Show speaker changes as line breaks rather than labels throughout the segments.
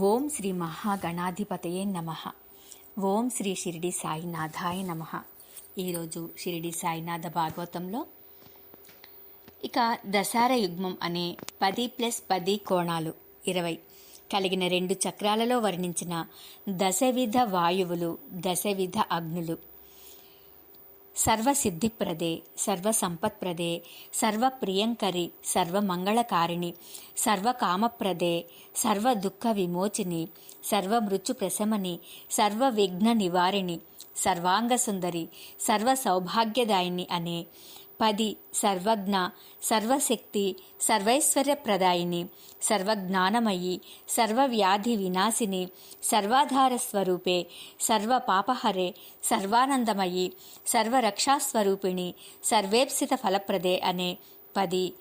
ఓం శ్రీ మహాగణాధిపతయే నమ. ఓం శ్రీ షిరిడి సాయినాథాయ నమ. ఈరోజు షిరిడి సాయినాథ భాగవతంలో ఇక దశార యుగ్మం అనే పది ప్లస్ పది కోణాలు ఇరవై. కలిగిన రెండు చక్రాలలో వర్ణించిన దశవిధ వాయువులు దశవిధ అగ్నులు. సర్వసిద్ధిప్రదే సర్వసంపత్ప్రదే సర్వప్రియంకరి సర్వమంగళకారిణి సర్వకామప్రదే సర్వదుఃఖ విమోచిని సర్వమృత్యు ప్రశమని సర్వవిఘ్న నివారిణి సర్వాంగసుందరి సర్వసౌభాగ్యదాయిని అనే పది సర్వజ్ఞ సర్వశక్తి సర్వైశ్వర్యప్రదాయిని సర్వజ్ఞానమయి సర్వవ్యాధి వినాశిని సర్వాధార స్వరూపే సర్వపాపహరే సర్వానందమయి సర్వరక్షాస్వరూపిణి సర్వేప్సిత ఫలప్రదే అనే పది.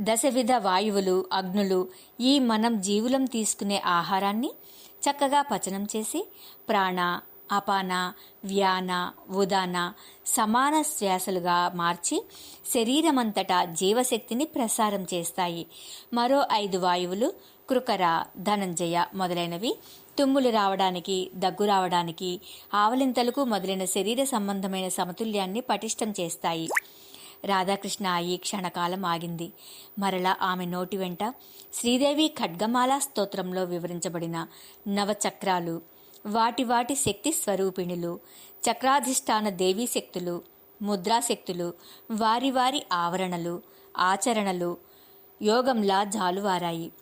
దశవిధ వాయువులు అగ్నులు ఈ మనం జీవులం తీసుకునే ఆహారాన్ని చక్కగా పచనం చేసి ప్రాణ అపాన వ్యాన ఉదాన సమాన శ్వాసలుగా మార్చి శరీరమంతటా జీవశక్తిని ప్రసారం చేస్తాయి. మరో ఐదు వాయువులు కృకర ధనంజయ మొదలైనవి తుమ్ములు రావడానికి దగ్గు రావడానికి ఆవలింతలకు మొదలైన శరీర సంబంధమైన సమతుల్యాన్ని పటిష్టం చేస్తాయి. రాధాకృష్ణ అయి క్షణకాలం ఆగింది. మరలా ఆమె నోటి వెంట శ్రీదేవి ఖడ్గమాలా స్తోత్రంలో వివరించబడిన నవచక్రాలు వాటి వాటి శక్తి స్వరూపిణులు చక్రాధిష్టాన దేవీ శక్తులు ముద్రాశక్తులు వారి వారి ఆవరణలు ఆచరణలు యోగంలా జాలువారాయి.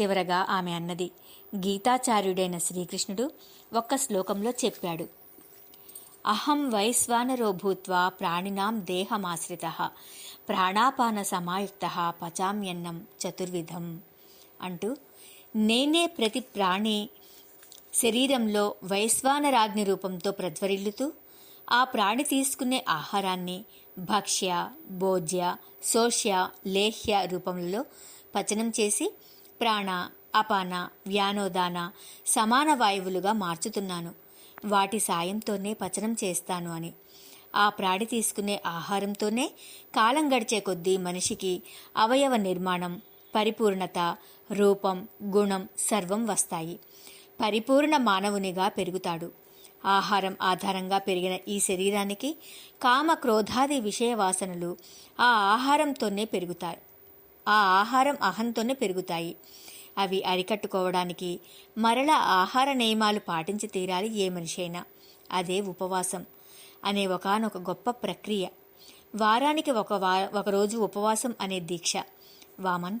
చివరగా ఆమె అన్నది గీతాచార్యుడైన శ్రీకృష్ణుడు ఒక్క శ్లోకంలో చెప్పాడు. అహం వైశ్వానరో భూత్వా ప్రాణినాం దేహమాశ్రిత ప్రాణాపాన సమాయుక్త పచామ్యన్నం చతుర్విధం అంటూ నేనే ప్రతి ప్రాణి శరీరంలో వైశ్వానరాజ్ని రూపంతో ప్రజ్వరిల్లుతూ ఆ ప్రాణి తీసుకునే ఆహారాన్ని భక్ష్య భోజ్య శోష్య లేహ్య రూపంలో పచనం చేసి ప్రాణ అపాన వ్యానోదాన సమాన వాయువులుగా మార్చుతున్నాను. వాటి సాయంతోనే పచనం చేస్తాను అని. ఆ ప్రాణి తీసుకునే ఆహారంతోనే కాలం గడిచే కొద్దీ మనిషికి అవయవ నిర్మాణం పరిపూర్ణత రూపం గుణం సర్వం వస్తాయి. పరిపూర్ణ మానవునిగా పెరుగుతాడు. ఆహారం ఆధారంగా పెరిగిన ఈ శరీరానికి కామ క్రోధాది విషయ వాసనలు ఆ ఆహారంతోనే పెరుగుతాయి. ఆ ఆహారం అహంతోనే పెరుగుతాయి. అవి అరికట్టుకోవడానికి మరల ఆహార నియమాలు పాటించి తీరాలి ఏ మనిషి అయినా అదే ఉపవాసం అనే ఒకనొక గొప్ప ప్రక్రియ. వారానికి ఒక వా ఒకరోజు ఉపవాసం అనే దీక్ష. వామన్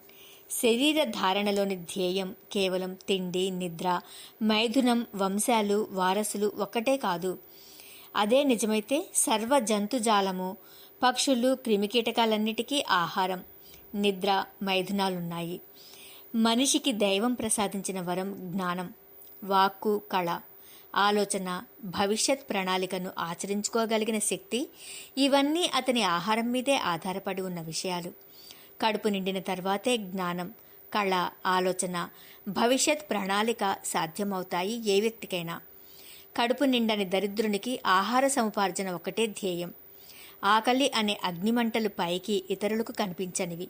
శరీర ధారణలోని ధ్యేయం కేవలం తిండి నిద్ర మైథునం వంశాలు వారసులు ఒక్కటే కాదు. అదే నిజమైతే సర్వ జంతుజాలము పక్షులు క్రిమికీటకాలన్నిటికీ ఆహారం. నిద్ర మైథునాలున్నాయి. మనిషికి దైవం ప్రసాదించిన వరం జ్ఞానం వాక్కు కళ. ఆలోచన భవిష్యత్ ప్రణాళికను ఆచరించుకోగలిగిన శక్తి ఇవన్నీ అతని ఆహారం మీదే ఆధారపడి ఉన్న విషయాలు. కడుపు నిండిన తర్వాతే జ్ఞానం కళ ఆలోచన భవిష్యత్ ప్రణాళిక సాధ్యమవుతాయి ఏ వ్యక్తికైనా. కడుపు నిండని దరిద్రునికి ఆహార సముపార్జన ఒకటే ధ్యేయం. ఆకలి అనే అగ్నిమంటలు పైకి ఇతరులకు కనిపించనివి.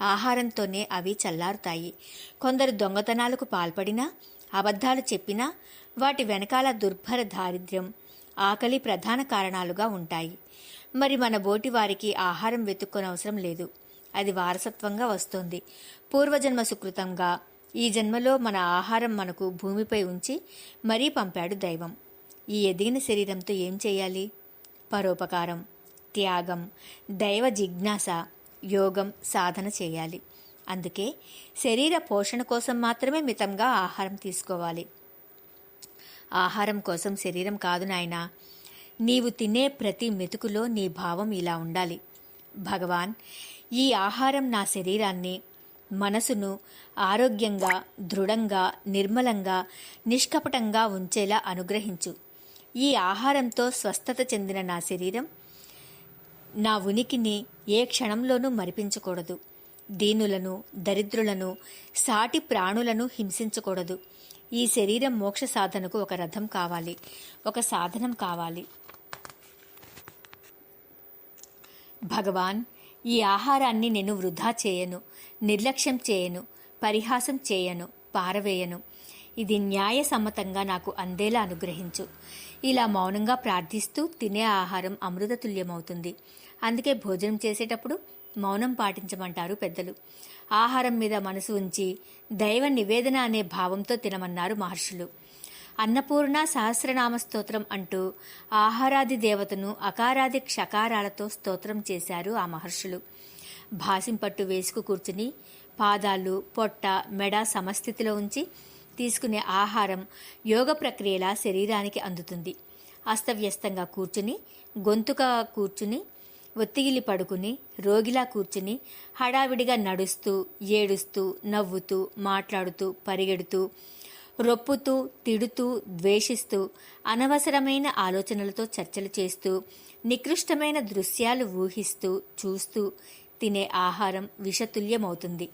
ఆహారంతోనే అవి చల్లారుతాయి. కొందరు దొంగతనాలకు పాల్పడినా అబద్ధాలు చెప్పినా వాటి వెనకాల దుర్భర దారిద్ర్యం ఆకలి ప్రధాన కారణాలుగా ఉంటాయి. మరి మన బోటి వారికి ఆహారం వెతుక్కొనవసరం లేదు. అది వారసత్వంగా వస్తోంది. పూర్వజన్మ సుకృతంగా ఈ జన్మలో మన ఆహారం మనకు భూమిపై ఉంచి మరీ పంపాడు దైవం. ఈ ఎదిగిన శరీరంతో ఏం చేయాలి? పరోపకారం త్యాగం దైవ జిజ్ఞాస యోగం సాధన చేయాలి. అందుకే శరీర పోషణ కోసం మాత్రమే మితంగా ఆహారం తీసుకోవాలి. ఆహారం కోసం శరీరం కాదు నాయనా నీవు తినే ప్రతి మెతుకులో నీ భావం ఇలా ఉండాలి. భగవాన్ ఈ ఆహారం నా శరీరాన్ని మనసును ఆరోగ్యంగా దృఢంగా నిర్మలంగా నిష్కపటంగా ఉంచేలా అనుగ్రహించు. ఈ ఆహారంతో స్వస్థత చెందిన నా శరీరం నా ఉనికిని ఏ క్షణంలోనూ మరిపించకూడదు. దీనులను దరిద్రులను సాటి ప్రాణులను హింసించకూడదు. ఈ శరీరం మోక్ష సాధనకు ఒక రథం కావాలి. ఒక సాధనం కావాలి. భగవాన్ ఈ ఆహారాన్ని నేను వృధా చేయను నిర్లక్ష్యం చేయను పరిహాసం చేయను పారవేయను. ఇది న్యాయసమ్మతంగా నాకు అందేలా అనుగ్రహించు. ఇలా మౌనంగా ప్రార్థిస్తూ తినే ఆహారం అమృతతుల్యమవుతుంది. అందుకే భోజనం చేసేటప్పుడు మౌనం పాటించమంటారు పెద్దలు. ఆహారం మీద మనసు ఉంచి దైవ నివేదన అనే భావంతో తినమన్నారు మహర్షులు. అన్నపూర్ణ సహస్రనామ స్తోత్రం అంటూ ఆహారాది దేవతను అకారాది క్షకారాలతో స్తోత్రం చేశారు ఆ మహర్షులు. భాసింపట్టు వేసుకు కూర్చుని పాదాలు పొట్ట మెడ సమస్థితిలో ఉంచి తీసుకునే ఆహారం యోగ ప్రక్రియలా శరీరానికి అందుతుంది. అస్తవ్యస్తంగా కూర్చుని గొంతుక కూర్చుని ఒత్తిగిలి పడుకుని రోగిలా కూర్చుని హడావిడిగా నడుస్తూ ఏడుస్తూ నవ్వుతూ మాట్లాడుతూ పరిగెడుతూ రొప్పుతూ తిడుతూ ద్వేషిస్తూ అనవసరమైన ఆలోచనలతో చర్చలు చేస్తూ నికృష్టమైన దృశ్యాలు ఊహిస్తూ చూస్తూ తినే ఆహారం విషతుల్యమవుతుంది.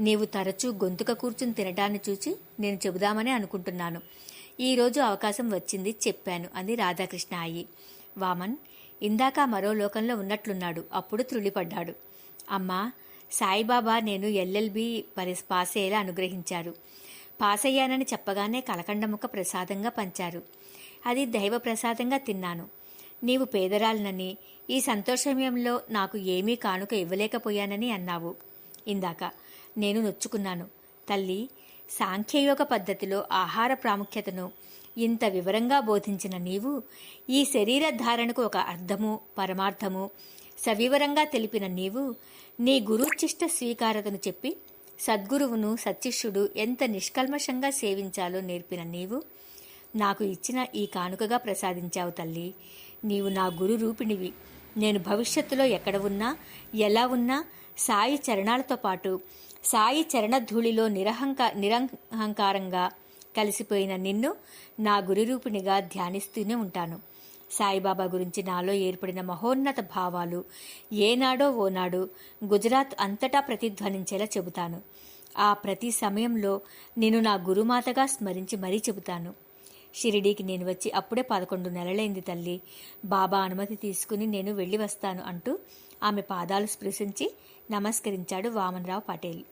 నీవు తరచూ గొంతుక కూర్చుని తినడాన్ని చూచి నేను చెబుదామని అనుకుంటున్నాను. ఈరోజు అవకాశం వచ్చింది చెప్పాను అంది రాధాకృష్ణ అయ్యి. వామన్ ఇందాక మరో లోకంలో ఉన్నట్లున్నాడు అప్పుడు త్రుళ్ళిపడ్డాడు అమ్మా సాయిబాబా నేను ఎల్ఎల్బి పరి పాసేలా అనుగ్రహించారు. పాసయ్యానని చెప్పగానే కలకండముక్క ప్రసాదంగా పంచారు. అది దైవ ప్రసాదంగా తిన్నాను. నీవు పేదరాలనని ఈ సంతోషమయంలో నాకు ఏమీ కానుక ఇవ్వలేకపోయానని అన్నావు. ఇందాక నేను నొచ్చుకున్నాను. తల్లి సాంఖ్యయోగ పద్ధతిలో ఆహార ప్రాముఖ్యతను ఇంత వివరంగా బోధించిన నీవు ఈ శరీర ధారణకు ఒక అర్థము పరమార్థము సవివరంగా తెలిపిన నీవు నీ గురుచిష్ట స్వీకారతను చెప్పి సద్గురువును సత్శిష్యుడు ఎంత నిష్కల్మషంగా సేవించాలో నేర్పిన నీవు? నాకు ఇచ్చిన ఈ కానుకగా ప్రసాదించావు తల్లి. నీవు నా గురు రూపిణివి. నేను భవిష్యత్తులో ఎక్కడ ఉన్నా ఎలా ఉన్నా సాయి చరణాలతో పాటు సాయి చరణధూళిలో నిరహంక నిరహంకారంగా కలిసిపోయిన నిన్ను నా గురురూపిణిగా ధ్యానిస్తూనే ఉంటాను. సాయిబాబా గురించి నాలో ఏర్పడిన మహోన్నత భావాలు ఏనాడో ఓనాడు గుజరాత్ అంతటా ప్రతిధ్వనించేలా చెబుతాను. ఆ ప్రతి సమయంలో నేను నా గురుమాతగా స్మరించి మరీ చెబుతాను. షిరిడీకి నేను వచ్చి అప్పుడే పదకొండు నెలలైంది తల్లి. బాబా అనుమతి తీసుకుని నేను వెళ్ళి వస్తాను అంటూ ఆమె పాదాలు స్పృశించి నమస్కరించాడు వామనరావు పటేల్.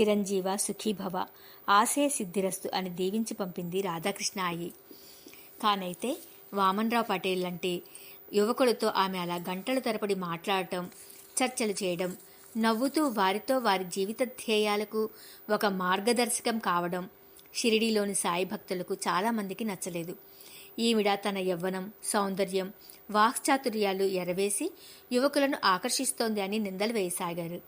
చిరంజీవ సుఖీభవ ఆశయ సిద్ధిరస్తు అని దీవించి పంపింది రాధాకృష్ణ అయ్యి. కానైతే వామన్రావు పటేల్ లాంటి యువకులతో ఆమె అలా గంటల తరబడి మాట్లాడటం చర్చలు చేయడం నవ్వుతూ వారితో వారి జీవిత ధ్యేయాలకు ఒక మార్గదర్శకం కావడం షిరిడీలోని సాయి భక్తులకు చాలామందికి నచ్చలేదు. ఈవిడ తన యవ్వనం సౌందర్యం వాక్చాతుర్యాలు ఎరవేసి యువకులను ఆకర్షిస్తోంది అని నిందలు వేయసాగారు.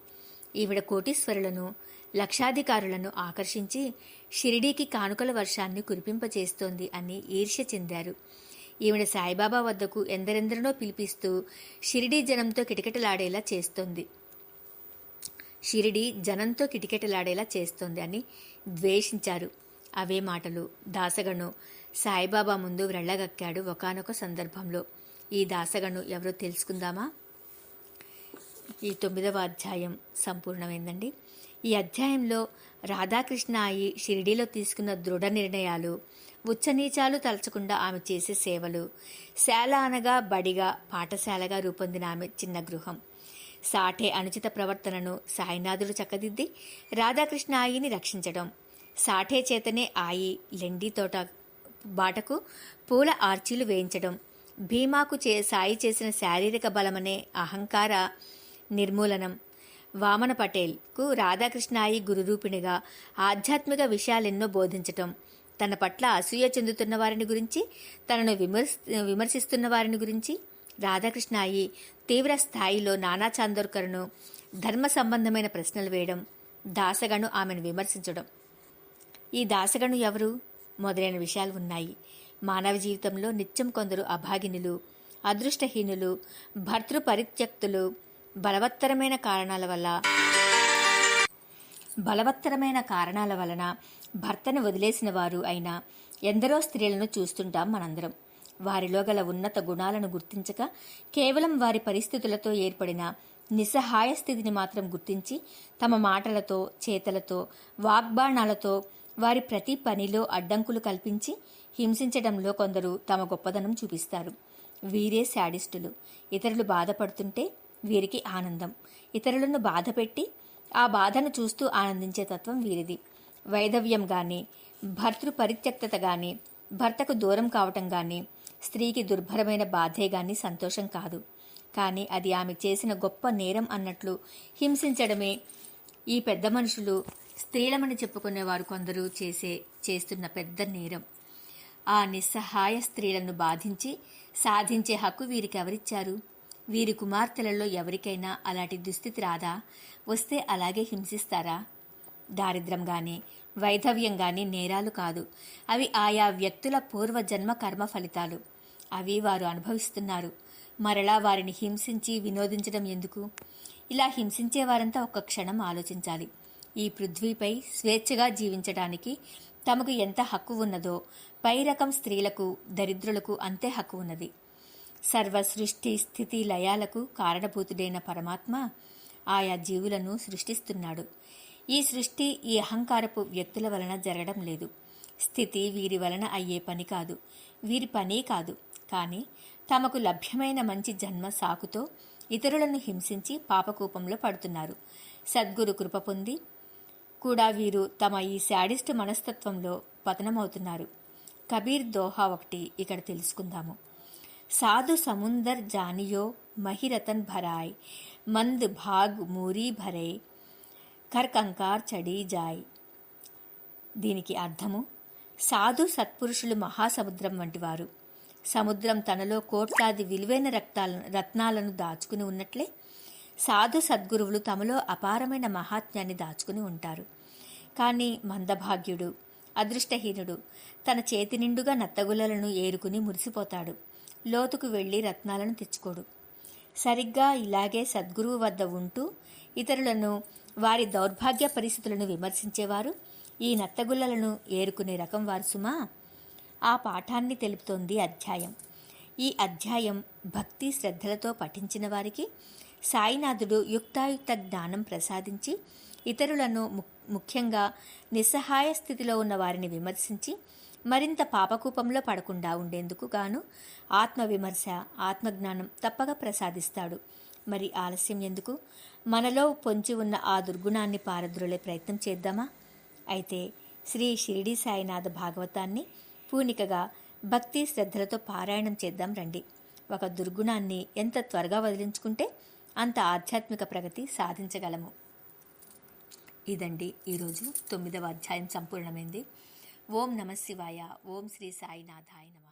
ఈవిడ కోటీశ్వరులను లక్షాధికారులను ఆకర్షించి షిరిడీకి కానుకల వర్షాన్ని కురిపింపచేస్తోంది అని ఈర్ష్య చెందారు. ఈవిడ సాయిబాబా వద్దకు ఎందరెందరినో పిలిపిస్తూ షిరిడీ జనంతో కిటకిటలాడేలా చేస్తోంది. షిరిడి జనంతో కిటకిటలాడేలా చేస్తోంది అని ద్వేషించారు. అవే మాటలు. దాసగను సాయిబాబా ముందు వెళ్ళగక్కాడు ఒకనొక సందర్భంలో. ఈ దాసగను ఎవరో తెలుసుకుందామా? ఈ తొమ్మిదవ అధ్యాయం సంపూర్ణమైందండి. ఈ అధ్యాయంలో రాధాకృష్ణ అయి షిరిడీలో తీసుకున్న దృఢ నిర్ణయాలు ఉచ్చనీచాలు తలచకుండా ఆమె చేసే సేవలు. శాల అనగా బడిగా పాఠశాలగా రూపొందిన ఆమె చిన్న గృహం. సాఠే అనుచిత ప్రవర్తనను సాయినాథుడు చక్కదిద్ది రాధాకృష్ణ ఆయిని రక్షించడం. సాఠే చేతనే ఆయి లెండి తోట బాటకు పూల ఆర్చీలు వేయించడం. భీమాకు చే సాయి చేసిన శారీరక బలమనే అహంకార నిర్మూలనం. వామన పటేల్కు రాధాకృష్ణాయి గురురూపిణిగా ఆధ్యాత్మిక విషయాలెన్నో బోధించటం. తన పట్ల అసూయ చెందుతున్న వారిని గురించి తనను విమర్శ విమర్శిస్తున్న వారిని గురించి రాధాకృష్ణాయి తీవ్ర స్థాయిలో నానా చాందోర్కర్ను ధర్మ సంబంధమైన ప్రశ్నలు వేయడం దాసగను ఆమెను విమర్శించడం. ఈ దాసగను ఎవరు? మొదలైన విషయాలు ఉన్నాయి. మానవ జీవితంలో నిత్యం కొందరు అభాగినులు అదృష్టహీనులు భర్తృ పరిత్యక్తులు బలవత్తరమైన కారణాల వల్ల బలవత్తరమైన కారణాల వలన భర్తను వదిలేసిన వారు అయిన ఎందరో స్త్రీలను చూస్తుంటాం మనందరం. వారిలో గల ఉన్నత గుణాలను గుర్తించక కేవలం వారి పరిస్థితులతో ఏర్పడిన నిస్సహాయ స్థితిని మాత్రం గుర్తించి తమ మాటలతో చేతలతో వాగ్బాణాలతో వారి ప్రతి పనిలో అడ్డంకులు కల్పించి హింసించడంలో కొందరు తమ గొప్పదనం చూపిస్తారు. వీరే శాడిస్టులు. ఇతరులు బాధపడుతుంటే వీరికి ఆనందం. ఇతరులను బాధపెట్టి ఆ బాధను చూస్తూ ఆనందించే తత్వం వీరిది. వైధవ్యం కానీ భర్తృ పరిత్యక్తత కానీ భర్తకు దూరం కావటం కానీ స్త్రీకి దుర్భరమైన బాధే కానీ సంతోషం కాదు. కానీ అది ఆమె చేసిన గొప్ప నేరం అన్నట్లు హింసించడమే ఈ పెద్ద మనుషులు స్త్రీలమని చెప్పుకునేవారు కొందరు చేసే చేస్తున్న పెద్ద నేరం. ఆ నిస్సహాయ స్త్రీలను బాధించి సాధించే హక్కు వీరికి ఎవరిచ్చారు? వీరి కుమార్తెలలో ఎవరికైనా అలాంటి దుస్థితి రాదా? వస్తే అలాగే హింసిస్తారా? దారిద్రం గాని వైధవ్యం గాని నేరాలు కాదు. అవి ఆయా వ్యక్తుల పూర్వజన్మ కర్మ ఫలితాలు. అవి వారు అనుభవిస్తున్నారు. మరలా వారిని హింసించి వినోదించడం ఎందుకు? ఇలా హింసించే వారంతా ఒక్క క్షణం ఆలోచించాలి. ఈ పృథ్వీపై స్వేచ్ఛగా జీవించడానికి తమకు ఎంత హక్కు ఉన్నదో పై రకం స్త్రీలకు దరిద్రులకు అంతే హక్కు ఉన్నది. సర్వ సృష్టి స్థితి లయాలకు కారణభూతుడైన పరమాత్మ ఆయా జీవులను సృష్టిస్తున్నాడు. ఈ సృష్టి ఈ అహంకారపు వ్యక్తుల వలన జరగడం లేదు. స్థితి వీరి వలన అయ్యే పని కాదు. వీరి పనే కాదు. కానీ తమకు లభ్యమైన మంచి జన్మ సాకుతో ఇతరులను హింసించి పాపకూపంలో పడుతున్నారు. సద్గురు కృప పొంది కూడా వీరు తమ ఈ శాడిస్ట్ మనస్తత్వంలో పతనమవుతున్నారు. కబీర్ దోహా ఒకటి ఇక్కడ తెలుసుకుందాము. సాధు సముందర్ జానియో మహిరతన్ భరాయ్ మంద్ భాగ్ మూరీ భరే కర్ కంకార్ చడీ జాయ్. దీనికి అర్థము సాధు సత్పురుషులు మహాసముద్రం వంటివారు. సముద్రం తనలో కోట్లాది విలువైన రక్తాలను రత్నాలను దాచుకుని ఉన్నట్లే సాధు సద్గురువులు తమలో అపారమైన మహాత్మ్యాన్ని దాచుకుని ఉంటారు. కానీ మందభాగ్యుడు అదృష్టహీనుడు తన చేతి నిండుగా నత్తగులలను ఏరుకుని మురిసిపోతాడు. లోతుకు వెళ్ళి రత్నాలను తెచ్చుకోడు. సరిగ్గా ఇలాగే సద్గురువు వద్ద ఉంటూ ఇతరులను వారి దౌర్భాగ్య పరిస్థితులను విమర్శించేవారు ఈ నత్తగుల్లలను ఏరుకునే రకం వారు సుమా? ఆ పాఠాన్ని తెలుపుతోంది అధ్యాయం. ఈ అధ్యాయం భక్తి శ్రద్ధలతో పఠించిన వారికి సాయినాథుడు యుక్తాయుక్త జ్ఞానం ప్రసాదించి ఇతరులను ముఖ్యంగా నిస్సహాయ స్థితిలో ఉన్న వారిని విమర్శించి మరింత పాపకూపంలో పడకుండా ఉండేందుకు గాను ఆత్మవిమర్శ ఆత్మజ్ఞానం తప్పక ప్రసాదిస్తాడు. మరి ఆలస్యం ఎందుకు? మనలో పొంచి ఉన్న ఆ దుర్గుణాన్ని పారద్రోలే ప్రయత్నం చేద్దామా? అయితే శ్రీ షిరిడి సాయినాథ భాగవతాన్ని పూనికగా భక్తి శ్రద్ధలతో పారాయణం చేద్దాం రండి. ఒక దుర్గుణాన్ని ఎంత త్వరగా వదిలించుకుంటే అంత ఆధ్యాత్మిక ప్రగతి సాధించగలము. ఇదండి ఈరోజు తొమ్మిదవ అధ్యాయం సంపూర్ణమైంది. ఓం నమ శివాయ. ఓం శ్రీ సాయినాథాయ నమ.